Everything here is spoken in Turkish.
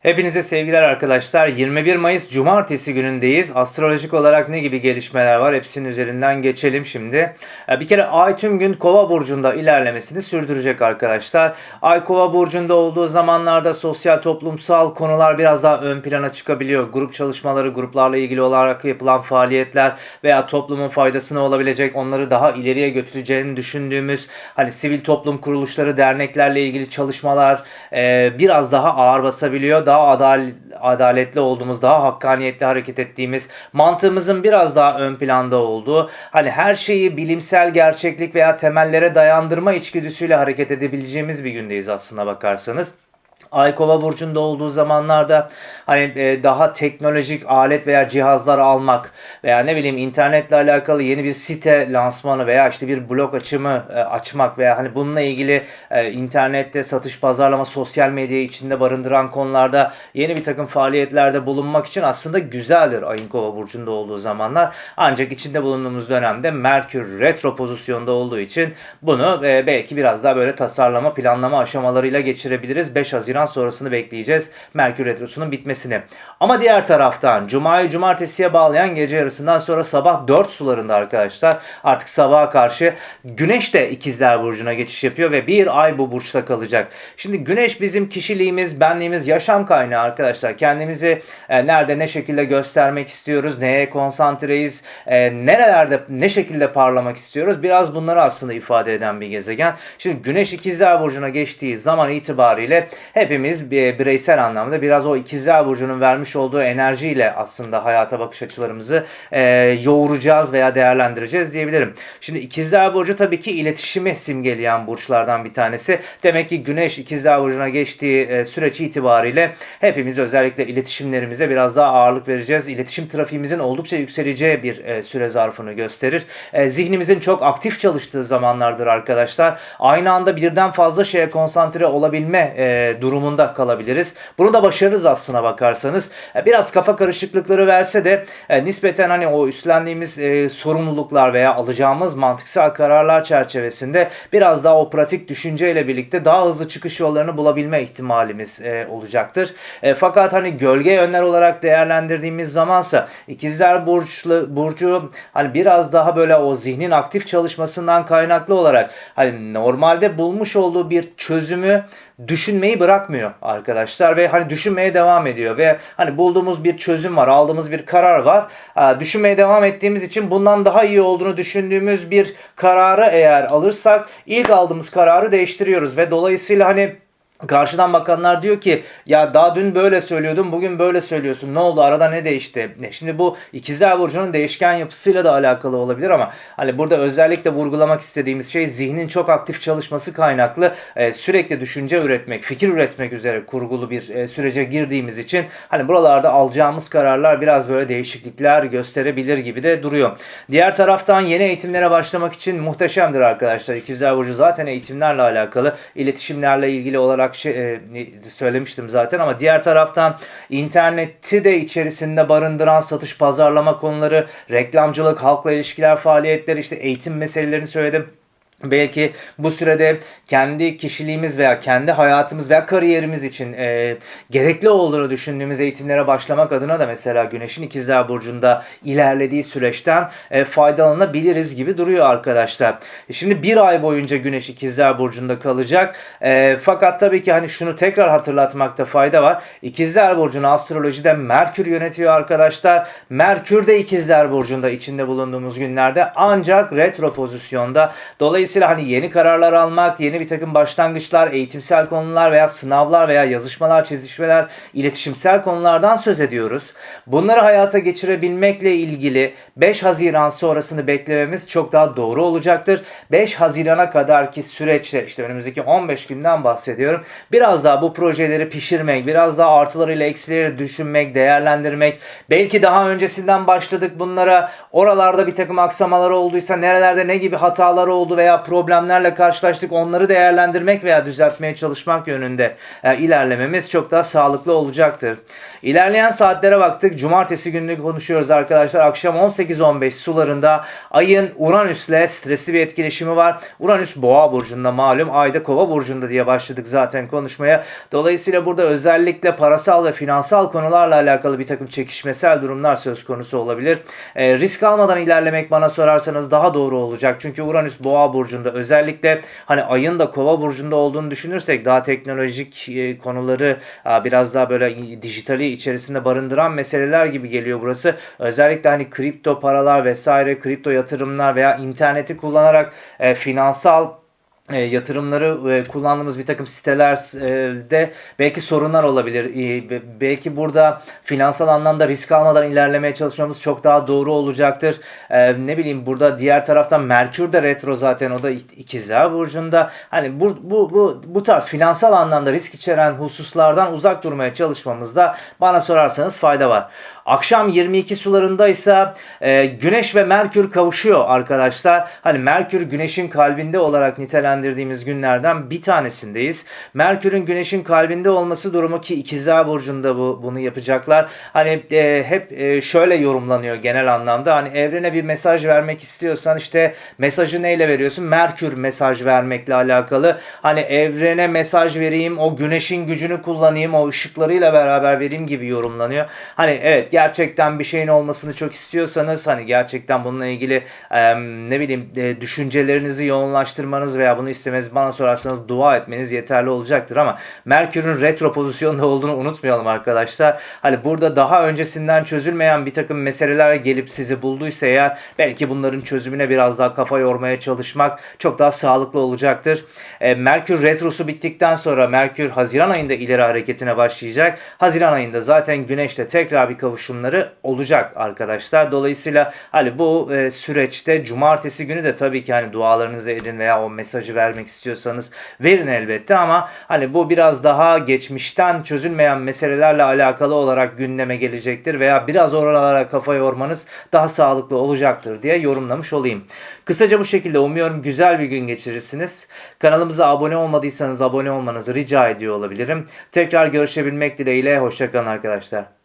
Hepinize sevgiler arkadaşlar. 21 Mayıs Cumartesi günündeyiz. Astrolojik olarak ne gibi gelişmeler var? Hepsinin üzerinden geçelim şimdi. Ee, Bir kere Ay tüm gün Kova burcunda ilerlemesini sürdürecek arkadaşlar. Ay Kova burcunda olduğu zamanlarda sosyal toplumsal konular biraz daha ön plana çıkabiliyor. Grup çalışmaları, gruplarla ilgili olarak yapılan faaliyetler veya toplumun faydasına olabilecek, onları daha ileriye götüreceğini düşündüğümüz hani sivil toplum kuruluşları, derneklerle ilgili çalışmalar e, biraz daha ağır basabiliyor daha adal- adaletli olduğumuz, daha hakkaniyetli hareket ettiğimiz, mantığımızın biraz daha ön planda olduğu, hani her şeyi bilimsel gerçeklik veya temellere dayandırma içgüdüsüyle hareket edebileceğimiz bir gündeyiz aslına bakarsanız. Ay Kova burcunda olduğu zamanlarda hani e, daha teknolojik alet veya cihazlar almak veya ne bileyim internetle alakalı yeni bir site lansmanı veya işte bir blog açımı e, açmak veya hani bununla ilgili e, internette satış, pazarlama, sosyal medya içinde barındıran konularda yeni bir takım faaliyetlerde bulunmak için aslında güzeldir ayın Kova burcunda olduğu zamanlar. Ancak içinde bulunduğumuz dönemde Merkür retro pozisyonda olduğu için bunu e, belki biraz daha böyle tasarlama, planlama aşamalarıyla geçirebiliriz. 5 Haziran sonrasını bekleyeceğiz Merkür retrosunun bitmesini. Ama diğer taraftan Cuma'yı Cumartesi'ye bağlayan gece yarısından sonra sabah 4 sularında arkadaşlar artık sabaha karşı Güneş de ikizler burcuna geçiş yapıyor ve bir ay bu burçta kalacak. Şimdi Güneş bizim kişiliğimiz, benliğimiz, yaşam kaynağı arkadaşlar. Kendimizi e, nerede ne şekilde göstermek istiyoruz, neye konsantreyiz, e, nerelerde ne şekilde parlamak istiyoruz. Biraz bunları aslında ifade eden bir gezegen. Şimdi Güneş ikizler burcuna geçtiği zaman itibariyle hepimiz bir bireysel anlamda biraz o ikizler burcunun vermiş olduğu enerjiyle aslında hayata bakış açılarımızı e, yoğuracağız veya değerlendireceğiz diyebilirim. Şimdi ikizler burcu tabii ki iletişimi simgeleyen burçlardan bir tanesi. Demek ki Güneş ikizler burcuna geçtiği e, süreç itibariyle hepimiz özellikle iletişimlerimize biraz daha ağırlık vereceğiz. İletişim trafiğimizin oldukça yükseleceği bir e, süre zarfını gösterir. E, zihnimizin çok aktif çalıştığı zamanlardır arkadaşlar. Aynı anda birden fazla şeye konsantre olabilme e, durumunda kalabiliriz. Bunu da başarırız aslına bakarsanız. E, biraz kafa karışıklıkları verse de e, nispeten hani o üstlendiğimiz e, sorumluluklar veya alacağımız mantıksal kararlar çerçevesinde biraz daha o pratik düşünceyle birlikte daha hızlı çıkış yollarını bulabilme ihtimalimiz olacaktır. Fakat hani gölge yönler olarak değerlendirdiğimiz zamansa ikizler burçlu burcu hani biraz daha böyle o zihnin aktif çalışmasından kaynaklı olarak hani normalde bulmuş olduğu bir çözümü düşünmeyi bırakmıyor arkadaşlar ve hani düşünmeye devam ediyor ve hani bulduğumuz bir çözüm var, aldığımız bir karar var. Aa, Düşünmeye devam ettiğimiz için bundan daha iyi olduğunu düşündüğümüz bir kararı eğer alırsak ilk aldığımız kararı değiştiriyoruz ve dolayısıyla hani Karşıdan bakanlar diyor ki ya daha dün böyle söylüyordun bugün böyle söylüyorsun ne oldu arada ne değişti? Şimdi bu ikizler burcunun değişken yapısıyla da alakalı olabilir ama hani burada özellikle vurgulamak istediğimiz şey zihnin çok aktif çalışması kaynaklı e, sürekli düşünce üretmek, fikir üretmek üzere kurgulu bir e, sürece girdiğimiz için hani buralarda alacağımız kararlar biraz böyle değişiklikler gösterebilir gibi de duruyor. Diğer taraftan yeni eğitimlere başlamak için muhteşemdir arkadaşlar. İkizler Burcu zaten eğitimlerle alakalı, iletişimlerle ilgili olarak şey, e, söylemiştim zaten ama diğer taraftan interneti de içerisinde barındıran satış pazarlama konuları, reklamcılık, halkla ilişkiler faaliyetleri, işte eğitim meselelerini söyledim. Belki bu sürede kendi kişiliğimiz veya kendi hayatımız veya kariyerimiz için e, gerekli olduğunu düşündüğümüz eğitimlere başlamak adına da mesela Güneş'in İkizler Burcu'nda ilerlediği süreçten e, faydalanabiliriz gibi duruyor arkadaşlar. Şimdi bir ay boyunca Güneş İkizler Burcu'nda kalacak. E, fakat tabii ki hani şunu tekrar hatırlatmakta fayda var. İkizler Burcu'nu astrolojide Merkür yönetiyor arkadaşlar. Merkür de İkizler Burcu'nda içinde bulunduğumuz günlerde ancak retro pozisyonda. Dolayısıyla hani yeni kararlar almak, yeni bir takım başlangıçlar, eğitimsel konular veya sınavlar veya yazışmalar, çizişmeler, iletişimsel konulardan söz ediyoruz. Bunları hayata geçirebilmekle ilgili 5 Haziran sonrasını beklememiz çok daha doğru olacaktır. 5 Haziran'a kadarki süreçte işte önümüzdeki 15 günden bahsediyorum. Biraz daha bu projeleri pişirmek, biraz daha artılarıyla eksileri düşünmek, değerlendirmek. Belki daha öncesinden başladık bunlara. Oralarda bir takım aksamalar olduysa nerelerde ne gibi hatalar oldu veya problemlerle karşılaştık onları değerlendirmek veya düzeltmeye çalışmak yönünde e, ilerlememiz çok daha sağlıklı olacaktır. İlerleyen saatlere baktık. Cumartesi gününü konuşuyoruz arkadaşlar. Akşam 18-15 sularında ayın Uranüs'le stresli bir etkileşimi var. Uranüs Boğa burcunda malum ayda Kova burcunda diye başladık zaten konuşmaya. Dolayısıyla burada özellikle parasal ve finansal konularla alakalı bir takım çekişmesel durumlar söz konusu olabilir. E, risk almadan ilerlemek bana sorarsanız daha doğru olacak. Çünkü Uranüs Boğa burcunda özellikle hani ayın da Kova burcunda olduğunu düşünürsek daha teknolojik e, konuları e, biraz daha böyle dijitali içerisinde barındıran meseleler gibi geliyor burası. Özellikle hani kripto paralar vesaire, kripto yatırımlar veya interneti kullanarak e, finansal e, yatırımları e, kullandığımız bir takım sitelerde belki sorunlar olabilir. E, be- belki burada finansal anlamda risk almadan ilerlemeye çalışmamız çok daha doğru olacaktır. E, ne bileyim burada diğer taraftan Merkür de retro zaten o da ik- ikizler burcunda. Hani bu, bu, bu, bu tarz finansal anlamda risk içeren hususlardan uzak durmaya çalışmamızda bana sorarsanız fayda var. Akşam 22 sularında ise e, Güneş ve Merkür kavuşuyor arkadaşlar. Hani Merkür Güneş'in kalbinde olarak nitelendirdiğimiz günlerden bir tanesindeyiz. Merkür'ün Güneş'in kalbinde olması durumu ki İkizler Burcu'nda bu, bunu yapacaklar. Hani e, hep e, şöyle yorumlanıyor genel anlamda. Hani evrene bir mesaj vermek istiyorsan işte mesajı neyle veriyorsun? Merkür mesaj vermekle alakalı. Hani evrene mesaj vereyim, o güneşin gücünü kullanayım, o ışıklarıyla beraber vereyim gibi yorumlanıyor. Hani evet gerçekten bir şeyin olmasını çok istiyorsanız hani gerçekten bununla ilgili e, ne bileyim e, düşüncelerinizi yoğunlaştırmanız veya bunu istemeniz bana sorarsanız dua etmeniz yeterli olacaktır ama Merkür'ün retro pozisyonda olduğunu unutmayalım arkadaşlar. Hani burada daha öncesinden çözülmeyen bir takım meseleler gelip sizi bulduysa eğer belki bunların çözümüne biraz daha kafa yormaya çalışmak çok daha sağlıklı olacaktır. E, Merkür retrosu bittikten sonra Merkür Haziran ayında ileri hareketine başlayacak. Haziran ayında zaten Güneş'le tekrar bir kavuşumları olacak arkadaşlar. Dolayısıyla hani bu e, süreçte cumartesi günü de tabii ki hani dualarınızı edin veya o mesajı vermek istiyorsanız verin elbette ama hani bu biraz daha geçmişten çözülmeyen meselelerle alakalı olarak gündeme gelecektir veya biraz oralara kafa yormanız daha sağlıklı olacaktır diye yorumlamış olayım. Kısaca bu şekilde umuyorum güzel bir gün geçirirsiniz. Kanalımıza abone olmadıysanız abone olmanızı rica ediyor olabilirim. Tekrar görüşebilmek dileğiyle hoşçakalın arkadaşlar.